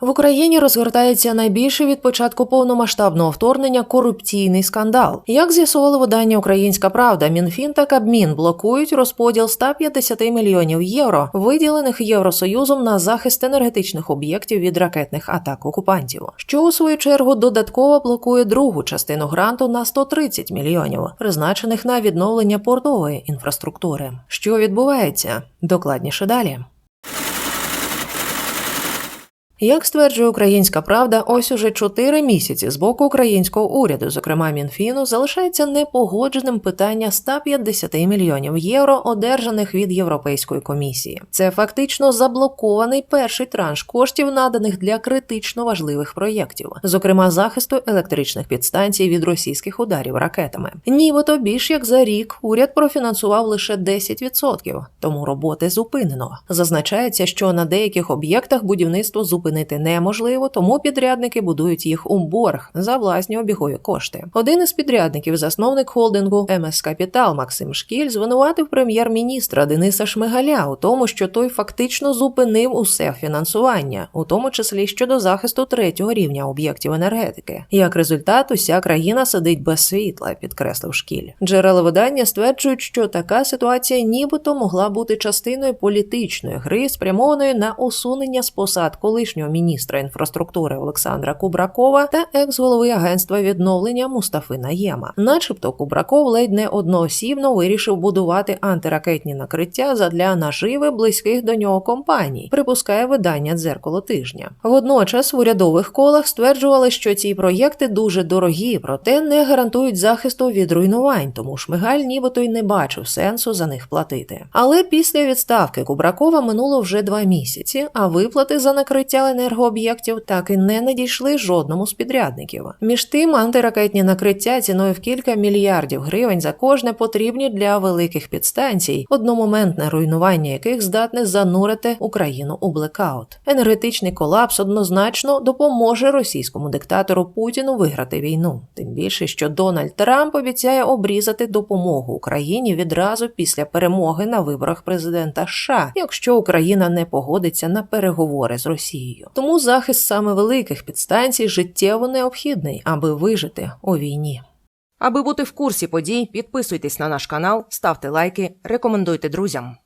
В Україні розгортається найбільший від початку повномасштабного вторгнення корупційний скандал. Як з'ясували видання Українська Правда, Мінфін та Кабмін блокують розподіл 150 мільйонів євро, виділених Євросоюзом на захист енергетичних об'єктів від ракетних атак окупантів, що у свою чергу додатково блокує другу частину гранту на 130 мільйонів, призначених на відновлення портової інфраструктури. Що відбувається? Докладніше далі. Як стверджує Українська Правда, ось уже чотири місяці з боку українського уряду, зокрема Мінфіну, залишається непогодженим питання 150 мільйонів євро, одержаних від Європейської комісії. Це фактично заблокований перший транш коштів, наданих для критично важливих проєктів, зокрема захисту електричних підстанцій від російських ударів ракетами. Нібито більш як за рік уряд профінансував лише 10%, тому роботи зупинено. Зазначається, що на деяких об'єктах будівництво зупинено зупинити неможливо, тому підрядники будують їх у борг за власні обігові кошти. Один із підрядників, засновник холдингу МС Капітал Максим Шкіль, звинуватив прем'єр-міністра Дениса Шмигаля у тому, що той фактично зупинив усе фінансування, у тому числі щодо захисту третього рівня об'єктів енергетики. Як результат, уся країна сидить без світла, підкреслив шкіль. Джерела видання стверджують, що така ситуація нібито могла бути частиною політичної гри, спрямованої на усунення з посад колишнього колишнього міністра інфраструктури Олександра Кубракова та екс-голови агентства відновлення Мустафи Наєма. Начебто, Кубраков ледь не одноосібно вирішив будувати антиракетні накриття задля наживи близьких до нього компаній, припускає видання дзеркало тижня. Водночас в урядових колах стверджували, що ці проєкти дуже дорогі, проте не гарантують захисту від руйнувань, тому Шмигаль нібито й не бачив сенсу за них платити. Але після відставки Кубракова минуло вже два місяці, а виплати за накриття енергооб'єктів так і не надійшли жодному з підрядників. Між тим, антиракетні накриття ціною в кілька мільярдів гривень за кожне потрібні для великих підстанцій, одномоментне руйнування яких здатне занурити Україну у блекаут. Енергетичний колапс однозначно допоможе російському диктатору Путіну виграти війну. Тим більше, що Дональд Трамп обіцяє обрізати допомогу Україні відразу після перемоги на виборах президента США, якщо Україна не погодиться на переговори з Росією. Росією. Тому захист саме великих підстанцій життєво необхідний, аби вижити у війні. Аби бути в курсі подій, підписуйтесь на наш канал, ставте лайки, рекомендуйте друзям.